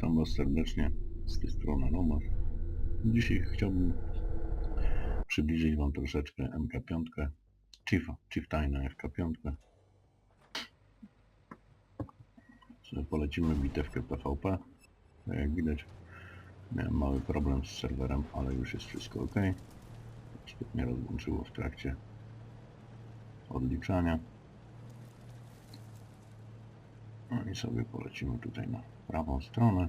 Witam Was serdecznie z tej strony Romasz. Dzisiaj chciałbym przybliżyć Wam troszeczkę MK5, Chiefa, Chieftaina FK5. Sobie Polecimy bitewkę PvP. Jak widać miałem mały problem z serwerem, ale już jest wszystko ok. Mnie rozłączyło w trakcie odliczania. No i sobie polecimy tutaj na prawą stronę.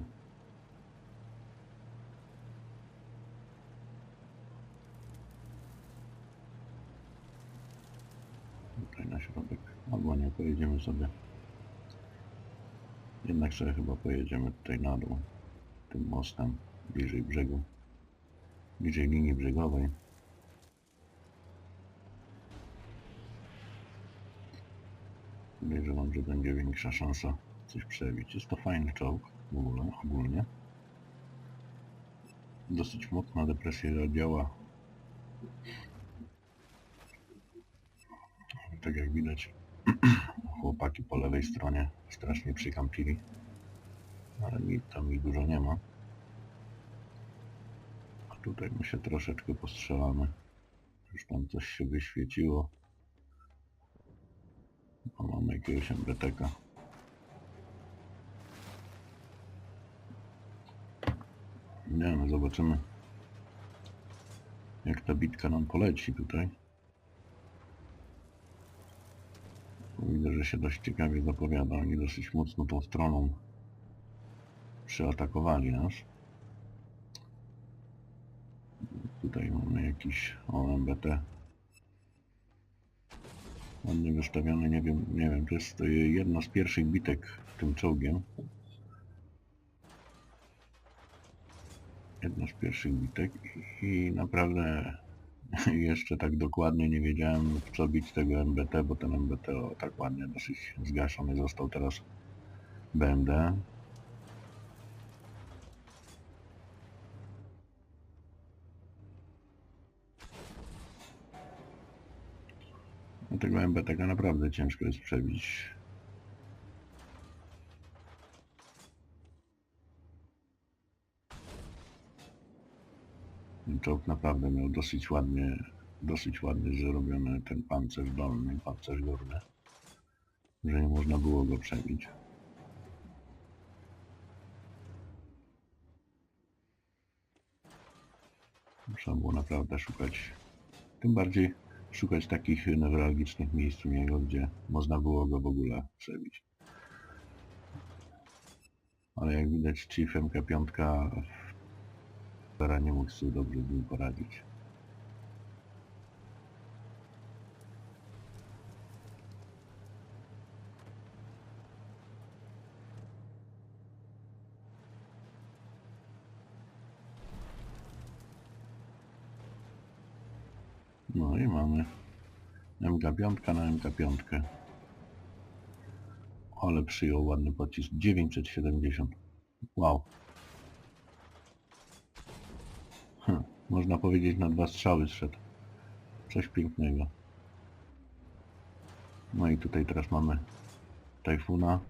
Tutaj na środek. Albo nie, pojedziemy sobie. Jednak sobie chyba pojedziemy tutaj na dół. Tym mostem, bliżej brzegu. Bliżej linii brzegowej. Podejrzewam, że będzie większa szansa coś przebić. Jest to fajny czołg w ogóle, ogólnie. Dosyć mocna depresja działa. Tak jak widać, chłopaki po lewej stronie strasznie przykampili. Ale tam ich dużo nie ma. A tutaj my się troszeczkę postrzelamy. Już tam coś się wyświeciło. O, mamy jakiegoś MBTK. Nie no, zobaczymy jak ta bitka nam poleci tutaj. Widzę, że się dość ciekawie zapowiada. Oni dosyć mocno tą stroną przyatakowali nas. Tutaj mamy jakiś OMBT ładnie wystawiony, nie wiem, nie wiem, to jest jedna z pierwszych bitek tym czołgiem. Jedna z pierwszych bitek i naprawdę jeszcze tak dokładnie nie wiedziałem w co bić tego MBT, bo ten MBT o, tak ładnie dosyć zgaszony został teraz BMD. Tego MBTK naprawdę ciężko jest przebić. Czołg naprawdę miał dosyć ładnie, dosyć ładnie zrobiony ten pancerz dolny, pancerz górny, że nie można było go przebić. Trzeba było naprawdę szukać, tym bardziej szukać takich newralgicznych miejsc u niego, gdzie można było go w ogóle przebić. Ale jak widać Chief MK5 Vera nie mógł sobie dobrze z nim poradzić. No i mamy MK5 na MK5. Ale przyjął ładny pocisk. 970. Wow. Hm, można powiedzieć na dwa strzały zszedł. Coś pięknego. No i tutaj teraz mamy Tajfuna.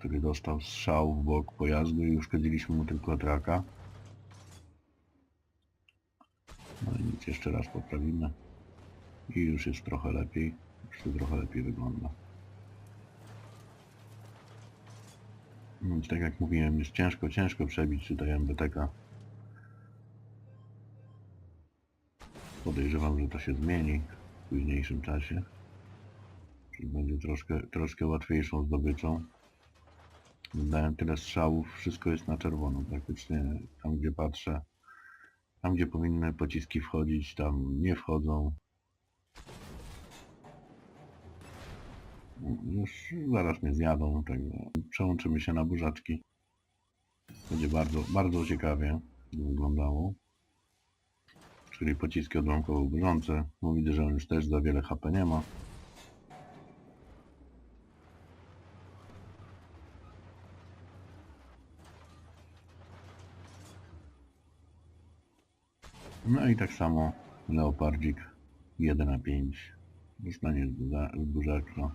Który dostał strzał w bok pojazdu i uszkodziliśmy mu tylko traka. No i nic, jeszcze raz poprawimy. I już jest trochę lepiej. Już to trochę lepiej wygląda. Więc tak jak mówiłem, jest ciężko, ciężko przebić tutaj MBTK. Podejrzewam, że to się zmieni w późniejszym czasie. Czyli będzie troszkę, troszkę łatwiejszą zdobyczą. Dałem tyle strzałów, wszystko jest na czerwono praktycznie. Tam gdzie patrzę, tam gdzie powinny pociski wchodzić, tam nie wchodzą. Już zaraz mnie zjadą, tak przełączymy się na burzaczki. Będzie bardzo, bardzo ciekawie wyglądało. Czyli pociski odłamkowo burzące. Bo widzę, że on już też za wiele HP nie ma. No i tak samo leopardzik 1 na 5. Już na nie wzgórzaczko.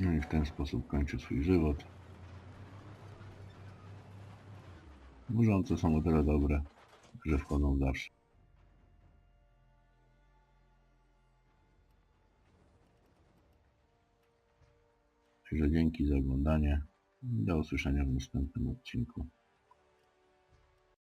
No i w ten sposób kończy swój żywot. Burzące są o tyle dobre, że wchodzą zawsze. Także dzięki za oglądanie. Do usłyszenia w następnym odcinku.